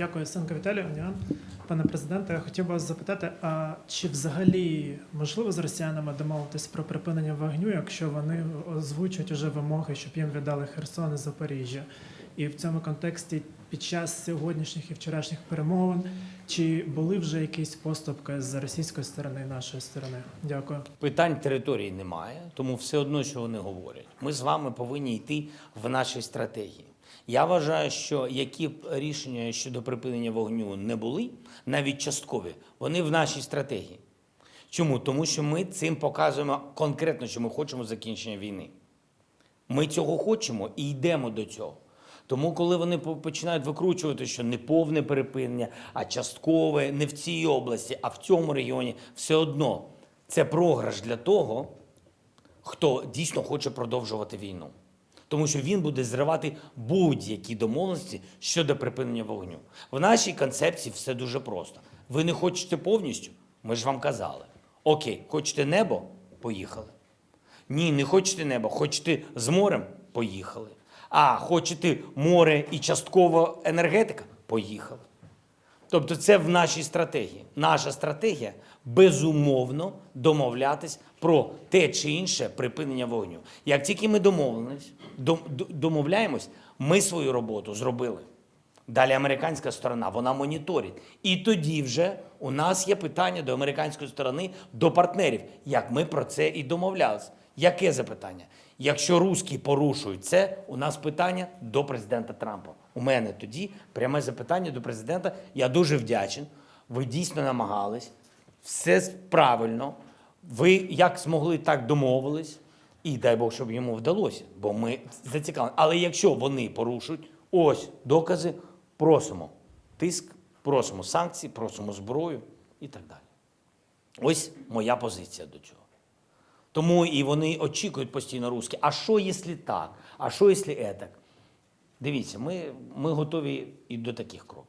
Дякую, Сенко Віталію. Пане президенте, я хотів вас запитати, а чи взагалі можливо з росіянами домовитись про припинення вогню, якщо вони озвучать уже вимоги, щоб їм віддали Херсон і Запоріжжя? І в цьому контексті під час сьогоднішніх і вчорашніх перемовин чи були вже якісь поступки з російської сторони і нашої сторони? Дякую. Питань території немає, тому все одно, що вони говорять. Ми з вами повинні йти в нашій стратегії. Я вважаю, що які б рішення щодо припинення вогню не були, навіть часткові, вони в нашій стратегії. Чому? Тому що ми цим показуємо конкретно, що ми хочемо закінчення війни. Ми цього хочемо і йдемо до цього. Тому, коли вони починають викручувати, що не повне перепинення, а часткове, не в цій області, а в цьому регіоні, все одно це програш для того, хто дійсно хоче продовжувати війну. Тому що він буде зривати будь-які домовленості щодо припинення вогню. В нашій концепції все дуже просто. Ви не хочете повністю? Ми ж вам казали. Окей, хочете небо? Поїхали. Ні, не хочете неба, хочете з морем? Поїхали. А хочете море і частково енергетика? Поїхали. Тобто це в нашій стратегії. Наша стратегія безумовно домовлятись про те чи інше припинення вогню. Як тільки ми домовились, домовляємось, ми свою роботу зробили. Далі американська сторона вона моніторить. І тоді вже у нас є питання до американської сторони, до партнерів, як ми про це і домовлялися. Яке запитання? Якщо русські порушують це, у нас питання до президента Трампа. У мене тоді пряме запитання до президента. Я дуже вдячен. Ви дійсно намагались. Все правильно. Ви як змогли, так домовились. І дай Бог, щоб йому вдалося, бо ми зацікавлені. Але якщо вони порушують, ось докази, просимо тиск, просимо санкції, просимо зброю і так далі. Ось моя позиція до цього. Тому і вони очікують постійно русські. А що, якщо так? А що, якщо етак? Дивіться, ми, ми готові і до таких кроків.